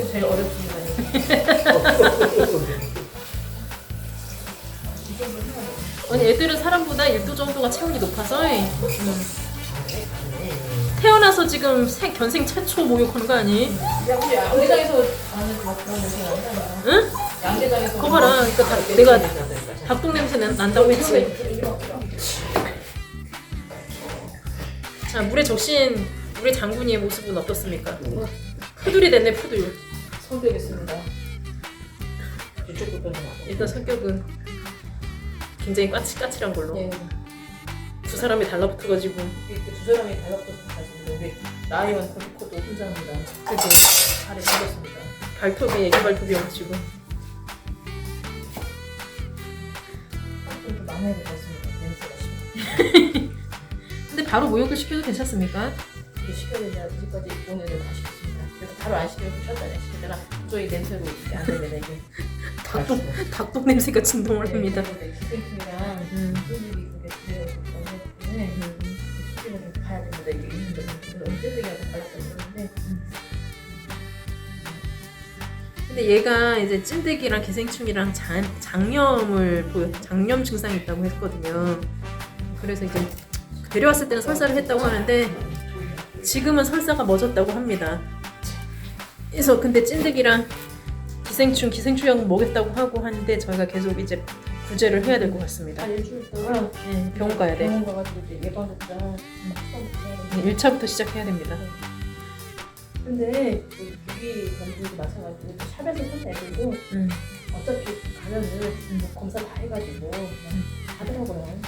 선생님 제일 어렵습니다. 아니 애들은 사람보다 1도 정도가 체온이 높아서 음. 태어나서 지금 생, 견생 최초 목욕하는 거 아니? 양계장에서 아는 막 그런 냄새 나잖아. 응? 양계장에서. 그거 봐라. 그러니까 다- 내가 닭똥 냄새 난- 난다고 했지. 자 물에 적신 우리 장군이의 모습은 어떻습니까? 푸들이 됐네 푸들. 이쪽부터 좀 하고. 일단 성격은 굉장히 까칠까칠한 걸로. 예. 두 사람이 달라붙어가지고 이렇게 두 사람이 달라붙어서 가지고 우리 나이원 코디코도 혼자입니다. 그지 발이 생겼습니다. 발톱이 애기 발톱이어가지고 좀 마음에 들었습니다. 냄새가 심해. 근데 바로 모욕을 시켜도 괜찮습니까? 이게 시켜야 되냐 이제까지 오늘은 다 시켰습니다. 바로 안 시키고 쉬었다냐 시켰잖아. 저희 냄새로 이렇게 안 되면 이게 닭똥 닭똥 냄새가 진동을 합니다. 음. 그게 때문에 좀 봐야 됩니다. 이게 있는데 너무 쫀득이하고 발랐었는데 근데 얘가 이제 찐득이랑 기생충이랑 장, 장염을 보여 장염 증상이 있다고 했거든요. 그래서 이제 데려왔을 때는 설사를 했다고 하는데 지금은 설사가 멎었다고 합니다. 그래서 근데 찐득이랑 기생충 기생충약 먹였다고 하고 하는데 저희가 계속 이제 구제를 해야 될 것 같습니다. 한 일주일 동안 네, 병원 가야 돼. 병원 가가지고 이제 예방접종 처음부터 해야 되는데 네, 1차부터 시작해야 됩니다. 근데 그 유기 검진도 마찬가지로 그 샵에서 산 애들도 음. 어차피 가면은 뭐 검사 다 해가지고 그냥 하더라고요.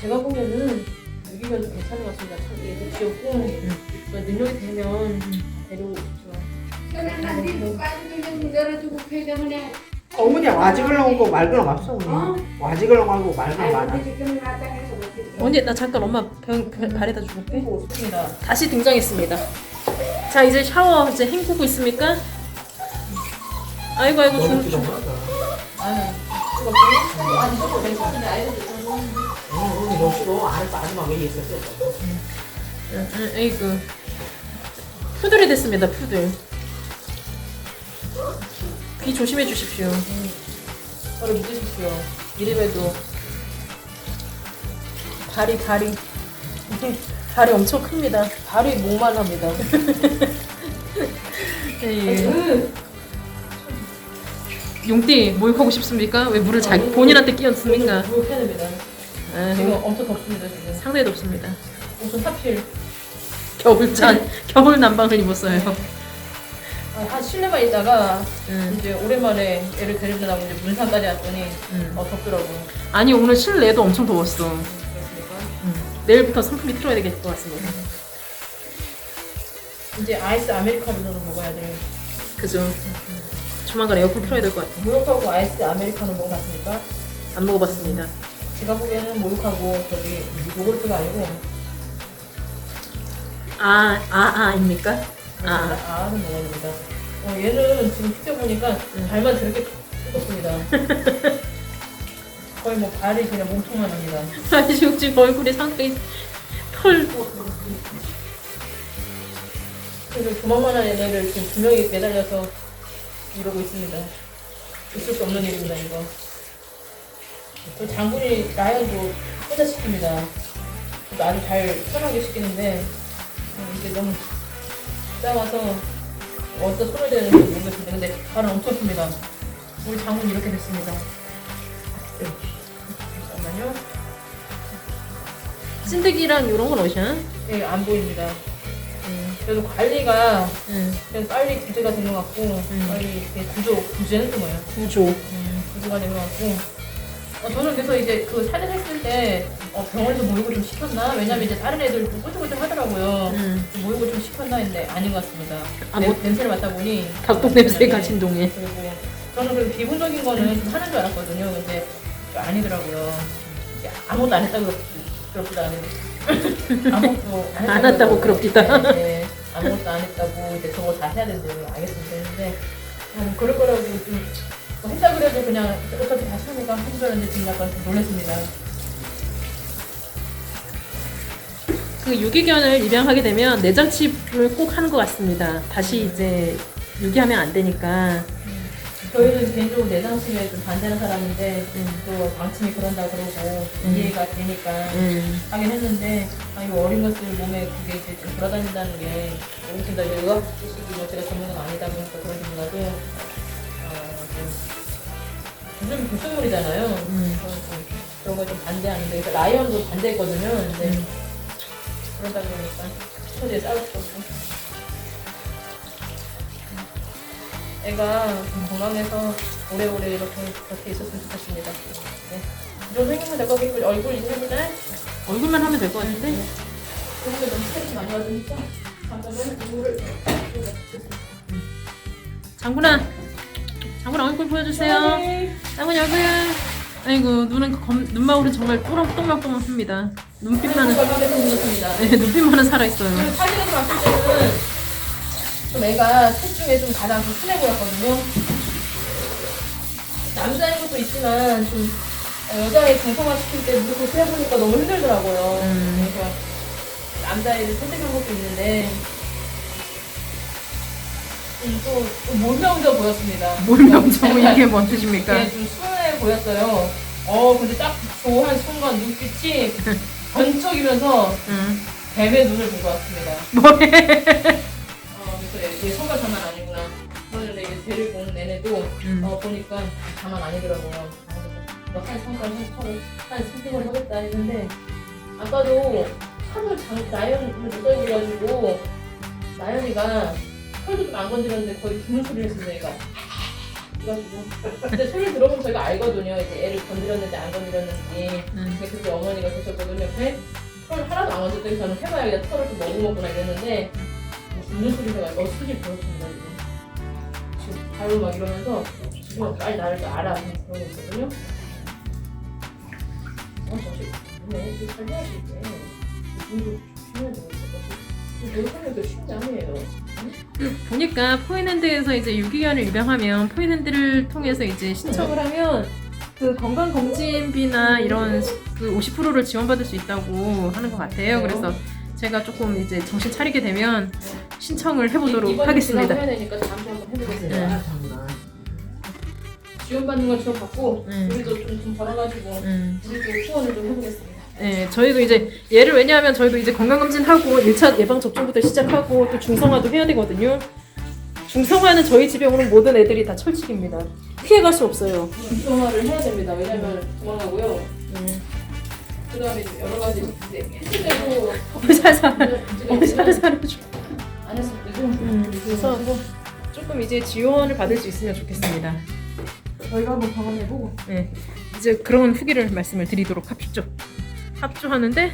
제가 보면은 유기견도 괜찮은 것 같습니다. 참 얘도 귀엽고 그 능력이 되면 데리고 해. 어머니 와지글렁 거 말그랑 없어 어머니 와지글렁 하고 말그랑 많아 지금. 언니 나 잠깐 엄마 병 그, 발에다 좋습니다. 다시 등장했습니다. 자 이제 샤워 이제 헹구고 있습니까? 아이고 아이고 중, 중, 괜찮은데 아이들도 좀 어머니 너무 싫어 안에서 아줌마 왜 있었어 응, 응, 아이고 푸들이 됐습니다 푸들. 귀 조심해 주십시오. 저를 믿으십시오. 이름에도 발이 발이 발이 엄청 큽니다. 발이 목말랍니다. 예. 용띠 목욕하고 싶습니까? 왜 물을 자기 본인한테 끼얹습니까? 목욕해야 됩니다. 아, 지금 엄청 덥습니다 지금. 상당히 덥습니다. 옷은 하필 겨울잔 겨울 난방을 입었어요. 아, 한 실내만 있다가 음, 이제 오랜만에 애를 데리고 나고 이제 문산까지 왔더니 음. 어 덥더라고. 아니 오늘 실내도 엄청 더웠어. 그렇습니까? 음, 내일부터 선풍기 틀어야 되겠을 것 같습니다. 이제 아이스 아메리카노를 먹어야 돼. 그죠? 조만간 에어컨 틀어야 될 것 같아. 목욕하고 아이스 아메리카노 먹어봤습니까? 안 먹어봤습니다. 제가 보기에는 목욕하고 저기 요구르트가 아니고 아, 아, 아입니까? 아, 아, 아는 됩니다. 어, 얘는 지금 휘겨 보니까 발만 저렇게 뜯었습니다. 거의 뭐 발이 그냥 몸통만 합니다. 아니 지금 얼굴이 상당히 털 그래서 조만만한 애를 지금 두 명이 매달려서 이러고 있습니다. 있을 수 없는 일입니다, 이거. 그 장군이 라이언도 혼자 시킵니다. 아주 잘 편하게 시키는데, 어, 이게 너무 싸워서 어디다 손을 대는지 모르겠습니다. 근데 발은 엄청 큽니다. 우리 장군이 이렇게 됐습니다. 잠깐만요. 찐득이랑 이런 건 어디야? 예, 안 보입니다. 음, 그래도 관리가 응, 그냥 빨리 구제가 된것 같고 빨리 이렇게 구조 구제는 또 뭐예요? 구조. 음, 구조가 된것 같고 어, 저는 그래서 이제 그 사진 했을 때 어, 병원에서 모욕을 좀 시켰나? 왜냐면 이제 다른 애들 좀 꿀꿀꿀 하더라고요. 응. 좀 모욕을 좀 시켰나 했는데 아닌 것 같습니다. 아, 냄- 뭐- 냄새를 맡다 보니 닭똥 냄새가 네. 진동해. 그리고 저는 그 기본적인 거는 좀 하는 줄 알았거든요. 근데 또 아니더라고요. 이게 아무것도 안 했다고 그렇지도 않은데 아무것도 안, 안 했다고 그럽디다. 네, 네. 아무것도 안 했다고 이제 저거 다 해야 된대요. 알겠습니다. 했는데 음, 그럴 거라고 좀 뭐 했다 그래도 그냥 어차피 다시 하니까 해주자는데 지금 약간 좀 놀랐습니다. 그 유기견을 입양하게 되면 내장칩을 꼭 하는 것 같습니다. 다시 이제 유기하면 안 되니까. 저희는 개인적으로 내장심에 좀 반대하는 사람인데 음. 또 방침이 그런다 그러고 음. 이해가 되니까 음. 하긴 했는데 아, 이 어린 것들 몸에 그게 이제 좀 돌아다닌다는 게 이제 의학 지식이 뭐 제가 전문가가 아니다 보니까 어, 좀 요즘 불순물이잖아요. 음. 그래서 좀 그런 거좀 반대하는데 그러니까 라이언도 반대했거든요. 근데 음. 그러다 보니까 수 없고 애가 좀 건강해서 오래오래 이렇게 곁에 있었으면 좋겠습니다. 네. 이 정도 생기면 될것 같고 얼굴 이제는 얼굴만 하면 될 것 같은데? 오늘 너무 스트레스 많이 받으니까 잠깐만 이거를 장군아, 장군 얼굴 보여주세요. 장군 얼굴. 아이고 눈은 검, 눈망울은 정말 또랑또랑또랑합니다. 눈빛만은 건강해서 생겼습니다. 네, 눈빛만은 살아 있어요. 사진에서 봤을 때는 좀 애가 셋 중에 좀 가장 좀 순해 보였거든요. 남자인 것도 있지만 좀 여자애 정성화 시킬 때 무릎을 세보니까 너무 힘들더라고요. 음. 그래서 남자애를 선택한 것도 있는데 음, 또, 또 몰명져 보였습니다. 몰명정 이게 뭔 뜻입니까? 이게 좀 순해 보였어요. 어, 근데 딱 좋아한 순간 눈빛이 번쩍이면서 응. 뱀의 눈을 본 것 같습니다. 뭐래? 어, 그래서 얘, 얘 성가 자만 아니구나. 그런데 이게 데리고 온 애네도 음. 어, 보니까 자만 아니더라고요. 너한 성과를 하고 한 선택을 하겠다 했는데 아까도 하도 장, 나연을 못 살고 나연이가 털도 좀 안 건드렸는데 거의 죽는 소리를 했어요 얘가 그래가지고 근데 소리를 들어보면 저희가 알거든요. 이제 애를 건드렸는지 안 건드렸는지. 음. 근데 그때 어머니가 계셨거든요. 옆에 털 하나도 안 건드렸더니 저는 해봐야겠다 털을 좀 먹어먹구나 이랬는데 뭐 죽는 소리가 어 수질 들었습니다 지금 지금 바로 막 이러면서 지금 빨리 나를 좀 알아 그러고 있거든요. 어 저기 네. 이거 살려야지 이제. 이거 거 있어 노력하는 게게 아니에요 보니까 포인핸드에서 이제 유기견을 입양하면 포인핸드를 통해서 이제 신청을 하면 그 건강 검진비나 이런 그 50%를 지원받을 수 있다고 하는 것 같아요. 그래서 제가 조금 이제 정신 차리게 되면 신청을 해보도록 하겠습니다. 해야 되니까 다음 주에 한번 해보겠습니다 네. 지원받는 건 지원받고 네. 우리도 좀, 좀 벌어가지고 음. 우리도 후원을 좀 해보겠습니다 네, 저희도 이제 얘를 왜냐하면 저희도 이제 건강검진하고 1차 예방 접종부터 시작하고 또 중성화도 해야 되거든요. 중성화는 저희 집에 오는 모든 애들이 다 철칙입니다. 피해갈 수 없어요. 중성화를 해야 됩니다 왜냐면 도망가고요 음. 그 다음에 여러 가지 이제 했을 때도 어머니 살살, 있지만 살살 해줘. 안 때도 음, 그래서 조금 이제 지원을 받을 수 있으면 좋겠습니다. 저희가 한번 경험해보고 네, 이제 그런 후기를 말씀을 드리도록 합시죠. 합주하는데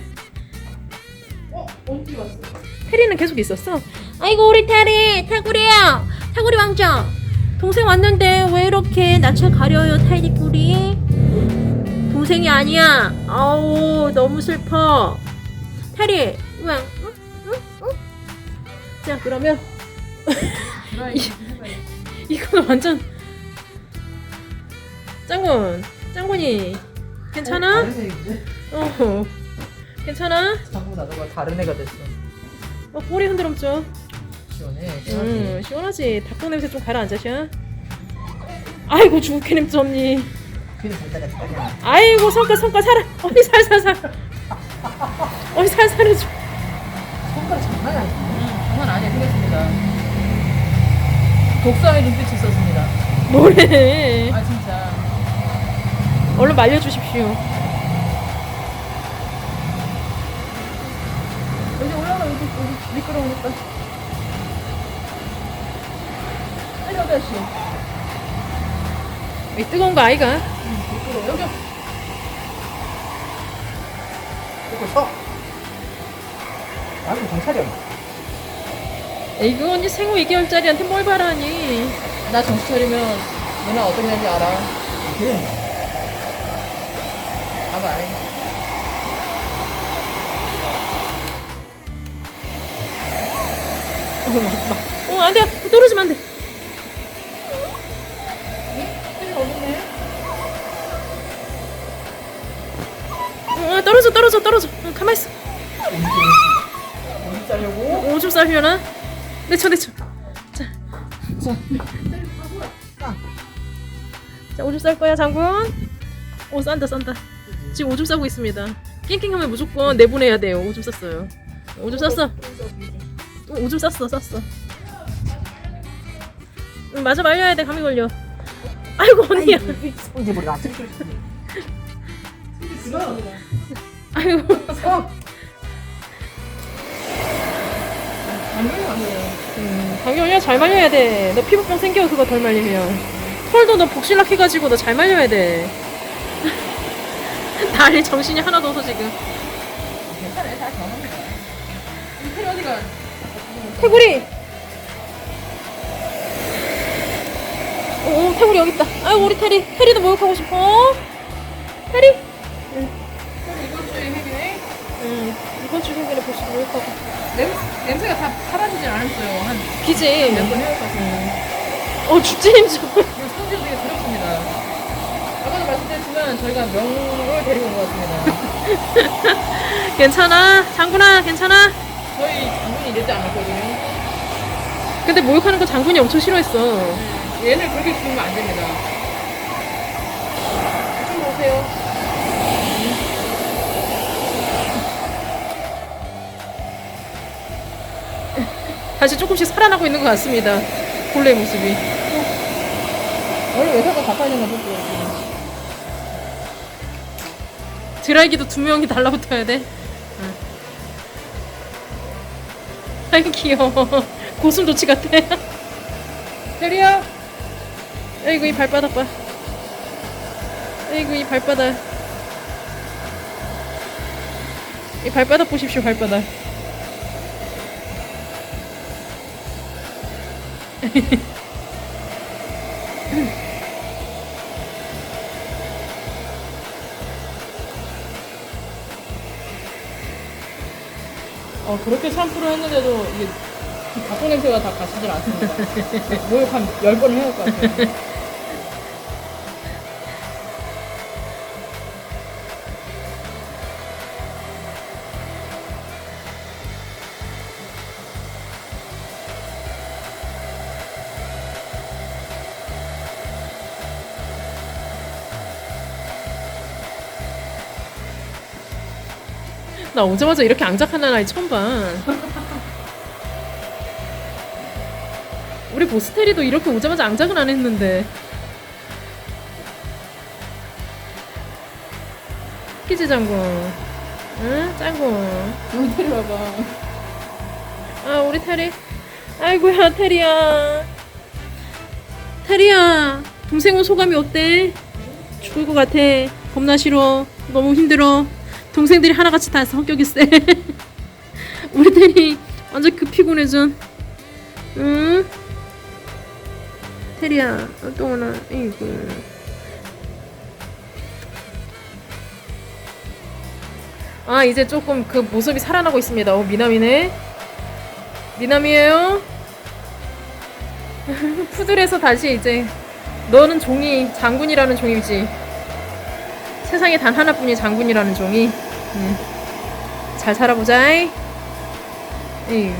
어? 언제 왔어? 테리는 계속 있었어. 아이고 우리 테리, 태구리야, 태구리 왕자. 동생 왔는데 왜 이렇게 낯을 가려요, 테리꾸리? 동생이 아니야. 아우 너무 슬퍼. 테리, 왜? 응? 응? 응? 자 그러면 이거는 완전 짱군, 짱군이 괜찮아? 어, 괜찮아? 자꾸 나도가 다른 애가 됐어. 어, 꼬리 흔들었죠? 시원해. 응, 시원하지. 닭똥 냄새 좀 가라앉으셔. 아이고, 주국회 냄새? 귀는 따랐다. 아이고, 성과, 성과, 살아. 어이, 살살살. 어이, 살살해줘. 손가락 장난이 아니야. 장난 아니에 생겼습니다 독사의 눈빛이 있었습니다 뭐래. 아 진짜 얼른 말려주십시오. 여기 올라가 여기 여기 미끄러우니까 내려가 다시 이 뜨거운 거 아이가? 미끄러워 여기 이거 서. 나도 경찰이야. 이거 언니 생후 2개월짜리한테 뭘 바라니? 나 차리면 누나 어떤 애인지 알아 그래. 어, 안 돼. 떨어지면 안 돼. 어, 떨어져, 떨어져, 떨어져. 응, 가만히 있어. 오줌 싸려고. 오줌 싸려나? 내쳐 내쳐. 자, 자. 자 오줌 쌀 거야 장군. 오 싼다 싼다. 지금 오줌 싸고 있습니다. 낑낑하면 무조건 내보내야 돼요. 오줌 쌌어요. 오줌 쌌어. 어, 오줌 쌌어 쌌어. 응, 마저 말려야 돼 감기 걸려. 아이고 언니야. 이제 우리가 아이고. 음, 감기 걸려 잘 말려야 돼. 너 피부병 생겨 그거 덜 말리면. 털도 너 복실락 해가지고 너 잘 말려야 돼. 다리 정신이 하나도 없어 지금. 괜찮아요. 다. 이 테리 어디가? 태구리. 오, 오, 태구리 여기 있다. 아유 우리 테리. 테리도 목욕하고 싶어. 테리. 이번 주에 해결해. 응. 이번 주 회견에 벌써 목욕하고. 냄, 냄새가 다 사라지진 않았어요. 한몇 기지. 번 해봤어요. 어힘 좀. 성질 되게 더럽습니다. 아까도 말씀드렸지만 저희가 명을 데리고 온 것 같습니다. 괜찮아. 장군아 괜찮아. 저희 장군이 이러지 않았거든요. 근데 목욕하는 거 장군이 엄청 싫어했어. 얘를 그렇게 죽이면 안 됩니다. 이쪽으로 오세요. 다시 조금씩 살아나고 있는 것 같습니다. 본래의 모습이. 원래 외사가 가까이 있는 거 볼게요. 드라이기도 두 명이 달라붙어야 돼. 아이 귀여워. 고슴 조치 같아. 테리야! 아이고 이 발바닥 봐. 아이고 이 발바닥. 이 발바닥 보십시오 발바닥. 어, 그렇게 샴푸를 했는데도 이게 각종 냄새가 다 가시질 않습니다. 목욕 한 10번 해야 할 것 같아요. 나 오자마자 이렇게 앙작하는 아이 처음 봐. 우리 보스테리도 이렇게 오자마자 앙작은 안 했는데. 키지 장군. 응? 짱군. 여기 테리 와봐. 아, 우리 테리. 아이고야, 테리야. 테리야. 동생 온 소감이 어때? 죽을 것 같아. 겁나 싫어. 너무 힘들어. 동생들이 하나같이 다 성격이 세. 우리 테리 완전 급피곤해져. 응? 테리야, 동원아, 이구. 아, 이제 조금 그 모습이 살아나고 있습니다. 어, 미남이네. 미남이에요. 푸들에서 다시 이제 너는 종이 장군이라는 종이지. 세상에 단 하나뿐인 장군이라는 종이. 응. 잘 살아보자. 에이.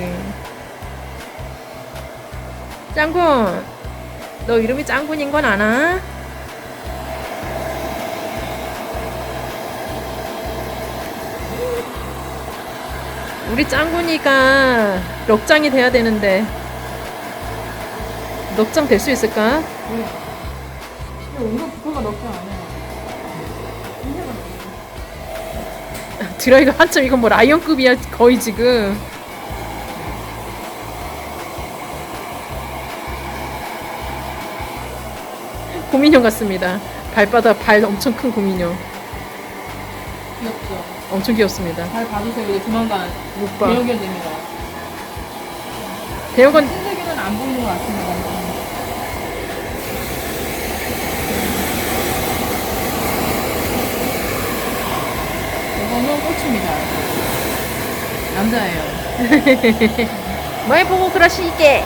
짱군. 너 이름이 짱군인 건 아나? 우리 짱군이가 럭장이 돼야 되는데 럭장 될 수 있을까? 근데 오늘 부표가 넣지 않아 드라이가 한참 이건 뭐 라이언급이야 거의 지금 고민형 같습니다 발바닥 발 엄청 큰 고민형 귀엽죠? 엄청 귀엽습니다 잘 봐주세요. 이제 조만간 못봐 대형견 됩니다. 대형건 신세계는 안 보이는 것 같습니다. 이거는 꽃입니다. 남자예요. 뭘 보고 그러시게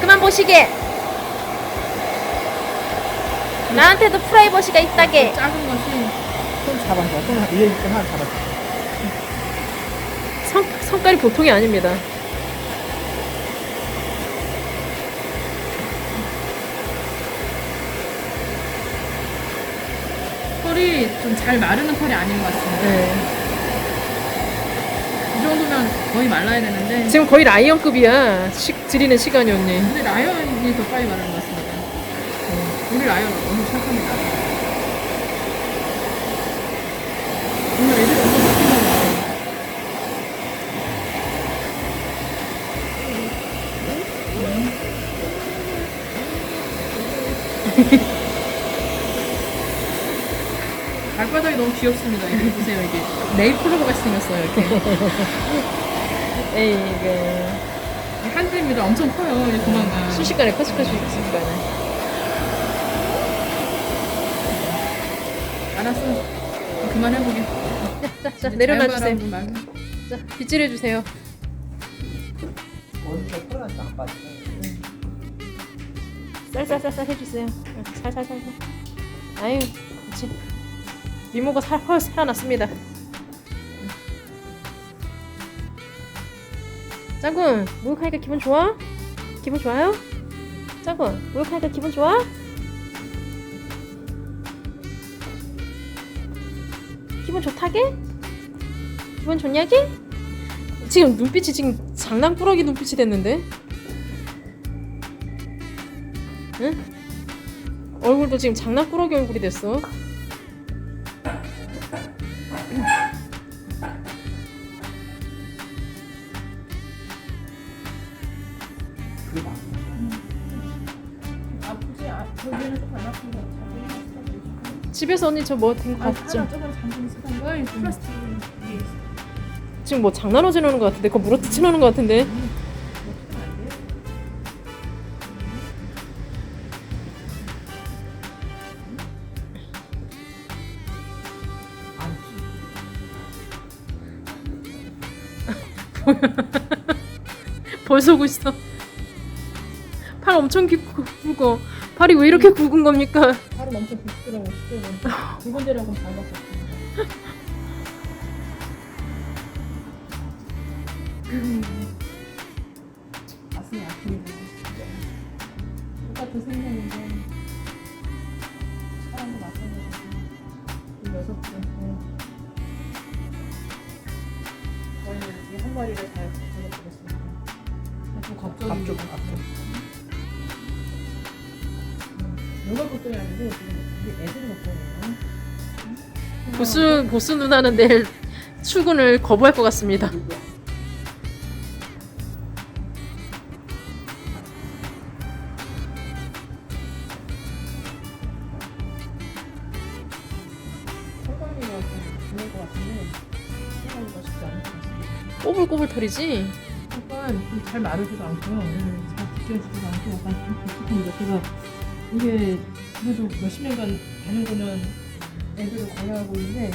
그만 보시게 나한테도 프라이버시가 있다게 작은 것이 손 잡아줘. 손 위에 있던 하나 잡아줘. 성, 성깔이 보통이 아닙니다. 털이 좀 잘 마르는 털이 아닌 것 같습니다. 네. 이 정도면 거의 말라야 되는데 지금 거의 라이언급이야. 시, 드리는 시간이 언니. 근데 라이언이 더 빨리 마르는 것 같습니다. 어, 우리 라이언 너무 착합니다. 정말 애들이 엄청 착해요. 발바닥이 너무 귀엽습니다. 이게 보세요, 이게 컬러가 같이 생겼어요. 이렇게 에이그. 한드입니다. 엄청 커요. 이제 조만간. 순식간에 커질 수 있으니까. 알았어. 그만해보게. 자, 자, 내려놔 주세요. 자, 빗질해 주세요. 어디서 풀어놨다 안 빠져. 쌀쌀쌀쌀 해주세요. 살살살살. 아유, 그렇지. 미모가 살, 헐 살아났습니다. 짱군, 목욕하니까 기분 좋아? 기분 좋아요? 짱군, 목욕하니까 기분 좋아? 기분 좋다게? 기분 좋냐게? 지금 눈빛이 지금 장난꾸러기 눈빛이 됐는데? 응? 얼굴도 지금 장난꾸러기 얼굴이 됐어. 집에서 언니 저 뭐 된거 아, 같죠? 하나 저번에 잠깐 쓰던 걸 플라스틱 위에 있어. 지금 뭐 장난어지 나는 거 같은데? 그거 물어뜯 지 나는 거 같은데? 안 벌써 오고 있어. 팔 엄청 굵어. 발이 왜 이렇게 굵은 겁니까? 팔은 엄청 굵더라고, 진짜. 두 번째라고 밟았어. 가슴이 아픕니다. 똑같은 생명인데 사람도 마찬가지고 이 녀석들 네. 저희는 이한 마리를 잘 지켜보겠습니다. 좀 걱정이 앞쪽 앞쪽. 누가 걱정이 아니고 지금 우리 애들이 걱정이에요. 보스 보스 누나는 내일 출근을 거부할 것 같습니다. 성관이가 좀 중요할 것 같은데 성관이가 쉽지 않을 것 같습니다. 꼬불꼬불 털이지. 약간 좀잘 마르지도 않고요. 잘 벗겨지지도 않고 약간 좀 독특합니다. 제가 이게 그래도 몇십 년간 다녀보면 애들을 관리하고 있는데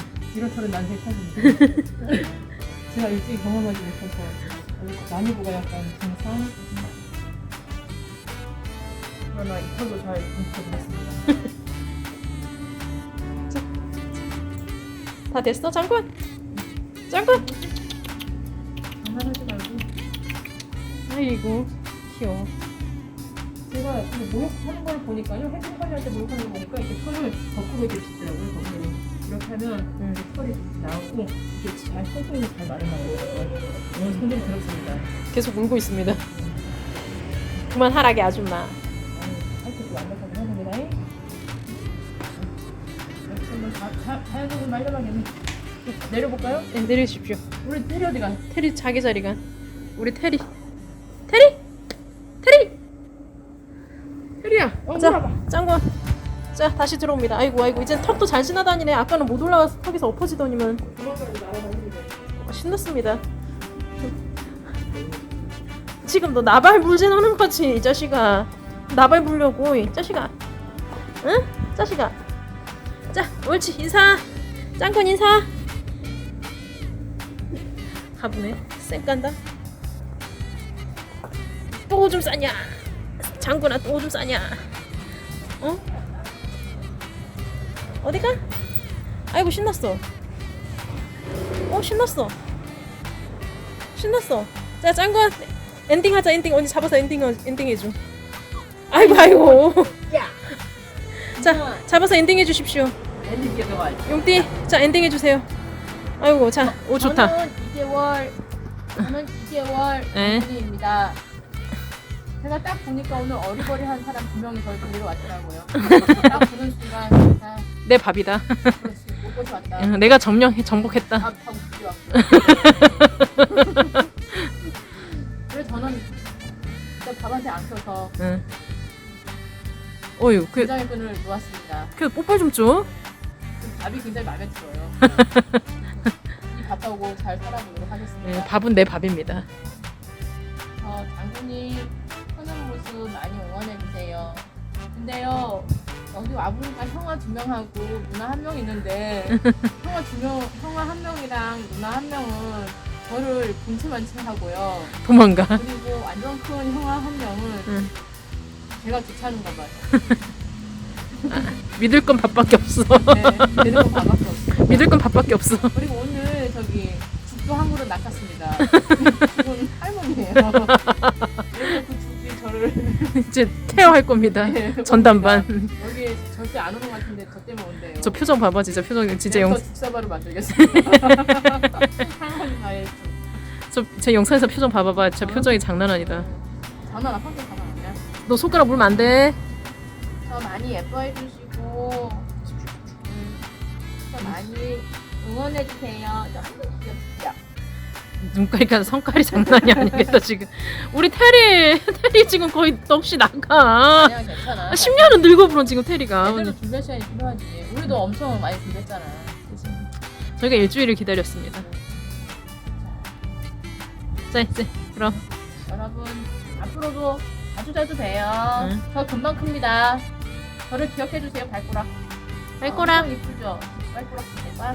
털은 난생 처음입니다. 제가 일찍 경험하지 못해서 난이보가 약간 증상 그러나 이 털도 잘 지켜보겠습니다. 다 됐어, 장군? 장군? 장난하지 말고 아이고 귀여워. 그 목욕하는 걸 보니까요. 핸드 관리할 때 목욕하는 거 보니까 이렇게 털을 거꾸로 이렇게 빗더라고요. 거꾸로. 이렇게 하면 음. 이렇게 털이 나오고 이게 잘 통통이 잘 마른다고 하더라고요. 오늘 손들이 들었습니다. 계속 울고 있습니다. 그만하라게 아줌마. 역시 한번 자- 자- 자연적인 말려나겠네. 내려볼까요? 네, 내려주십시오. 우리 테리 어디 가? 테리 자기 자리 가. 우리 테리. 테리. 테리. 테리야, 어, 자, 물어봐. 짱구. 자, 다시 들어옵니다. 아이고, 아이고, 이제 턱도 잘 지나다니네. 아까는 못 올라가서 턱에서 엎어지더니만. 어, 신났습니다. 지금 너 나발 물진 하는 거지, 이 자식아. 나발 불려고, 이 자식아. 응? 자식아. 자, 옳지, 인사. 짱군 인사. 가보네. 쌩 깐다. 또 오줌 싸냐? 장군아, 또 오줌 싸냐? 어? 어디가? 아이고, 신났어. 어, 신났어. 신났어. 자, 짱구 엔딩 하자. 엔딩 언니 잡아서 엔딩 하- 엔딩 해줘. 아이고 아이고. 자, 잡아서 엔딩 해주십시오. 엔딩 기억해봐. 용띠, 자 엔딩 해주세요. 아이고, 자, 오 좋다. 저는 2개월, 저는 2개월 네. 장군입니다. 제가 딱 보니까 오늘 어리버리한 사람 두 명이 저를 데리러 왔더라고요. 딱 보는 순간, 아, 내 밥이다. 그렇지, 못 왔다. 응, 내가 점령 정복했다. 밥 하고 싶지 왔고. 그래서 저는 진짜 밥한테 안 켜서 응. 어유, 그, 긴장의 끈을 놓았습니다. 그 뽀뽀 좀 줘. 그 밥이 굉장히 마음에 들어요. 이 밥하고 잘 살아보도록 하겠습니다. 네, 밥은 내 밥입니다. 근데요 여기 와보니까 형아 두 명하고 누나 한 명 있는데 형아 두 명, 형아 한 명이랑 누나 한 명은 저를 분치만치 하고요. 도망가. 그리고 완전 큰 형아 한 명은 응. 제가 귀찮은가 봐요. 믿을 건 밥밖에 없어. 네, 제대로 봐밖에 없어요. 믿을 건 밥밖에 없어. 그리고 오늘 저기 죽도 한 그릇 낚았습니다. 이건 할머니예요. 저를 이제 케어할 겁니다. 네, 전담반. 여기 절대 안 오는 것 같은데 저 때문에 온대요. 저 표정 봐봐, 진짜 표정 진짜 네, 영, 저 죽사바로 만들겠습니다. 할머니. 저제 영상에서 표정 봐봐봐, 저 표정이 장난 아니다. 장난 안 평소 장난 아니야. 너 손가락 물면 안 돼. 저 많이 예뻐해 주시고 음, 저 많이 응원해 주세요. 눈깔이가 성깔이 장난이 아니겠다 지금. 우리 테리, 테리 지금 거의 없이 나가. 아니야 괜찮아. 10년은 늙어버린 지금 테리가. 제대로 준비할 시간이 필요하지. 우리도 엄청 많이 준비했잖아. 그치? 저희가 일주일을 기다렸습니다. 자 이제 그럼 여러분 앞으로도 자주 자주 봬요. 응. 저 금방 큽니다. 저를 기억해 주세요 발꼬락. 발꼬락. 어, 이쁘죠? 발꼬락 대박.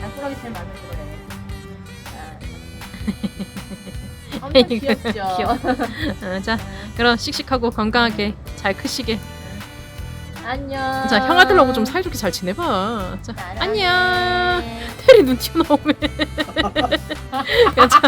발꼬락이 제일 마음에 들어요. 자, 엄청 귀엽죠? 귀여워. 어, 자 그럼 씩씩하고 건강하게 잘 크시게. 안녕. 자 형아들하고 좀 사이좋게 잘 지내봐. 자 사랑해. 안녕. 테리 눈 튀어나오네. 야, 자,